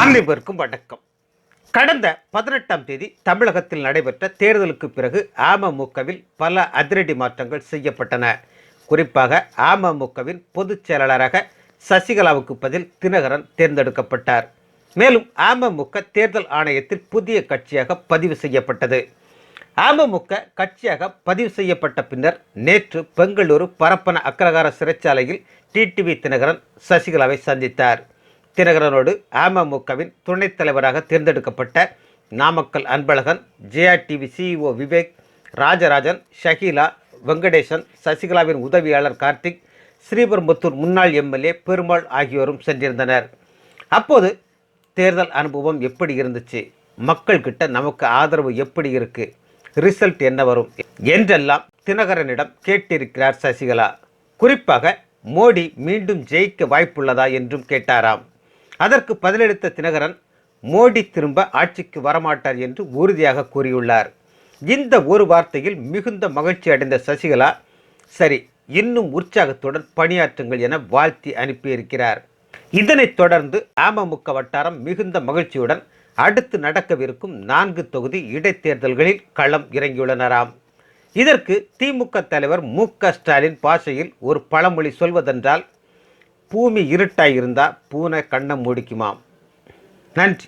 அனைவருக்கும் வணக்கம். கடந்த பதினெட்டாம் தேதி தமிழகத்தில் நடைபெற்ற தேர்தலுக்கு பிறகு அமமுகவில் பல அதிரடி மாற்றங்கள் செய்யப்பட்டன. குறிப்பாக அமமுகவின் பொதுச் செயலாளராக சசிகலாவுக்கு பதில் தினகரன் தேர்ந்தெடுக்கப்பட்டார். மேலும் அமமுக தேர்தல் ஆணையத்தில் புதிய கட்சியாக பதிவு செய்யப்பட்டது. அமமுக கட்சியாக பதிவு செய்யப்பட்ட பின்னர் நேற்று பெங்களூரு பரப்பன அக்ரகார சிறைச்சாலையில் டிடிவி தினகரன் சசிகலாவை சந்தித்தார். தினகரனோடு அமமுகவின் துணைத் தலைவராக தேர்ந்தெடுக்கப்பட்ட Namakkal Anbazhagan JRTV TV CEO Vivek Rajarajan Shakila Venkatesan சசிகலாவின் உதவியாளர் கார்த்திக் ஸ்ரீபெரும்புத்தூர் முன்னாள் எம்எல்ஏ பெருமாள் ஆகியோரும் சென்றிருந்தனர். அப்போது தேர்தல் அனுபவம் எப்படி இருந்துச்சு? மக்கள்கிட்ட நமக்கு ஆதரவு எப்படி இருக்கு? ரிசல்ட் என்ன வரும்? என்றெல்லாம் தினகரனிடம் கேட்டிருக்கிறார் சசிகலா. குறிப்பாக மோடி மீண்டும் ஜெயிக்க வாய்ப்புள்ளதா என்றும் கேட்டாராம். அதற்கு பதிலளித்த தினகரன் மோடி திரும்ப ஆட்சிக்கு வரமாட்டார் என்று உறுதியாக கூறியுள்ளார். இந்த ஒரு வார்த்தையில் மிகுந்த மகிழ்ச்சி அடைந்த சசிகலா சரி இன்னும் உற்சாகத்துடன் பணியாற்றுங்கள் என வாழ்த்தி அனுப்பியிருக்கிறார். இதனைத் தொடர்ந்து அமமுக வட்டாரம் மிகுந்த மகிழ்ச்சியுடன் அடுத்து நடக்கவிருக்கும் நான்கு தொகுதி இடைத்தேர்தல்களில் களம் இறங்கியுள்ளனராம். இதற்கு திமுக தலைவர் மு க ஸ்டாலின் பாஷையில் ஒரு பழமொழி சொல்வதென்றால் பூமி இருட்டாக இருந்தால் பூனை கண்ணை முடிக்குமாம். நன்றி.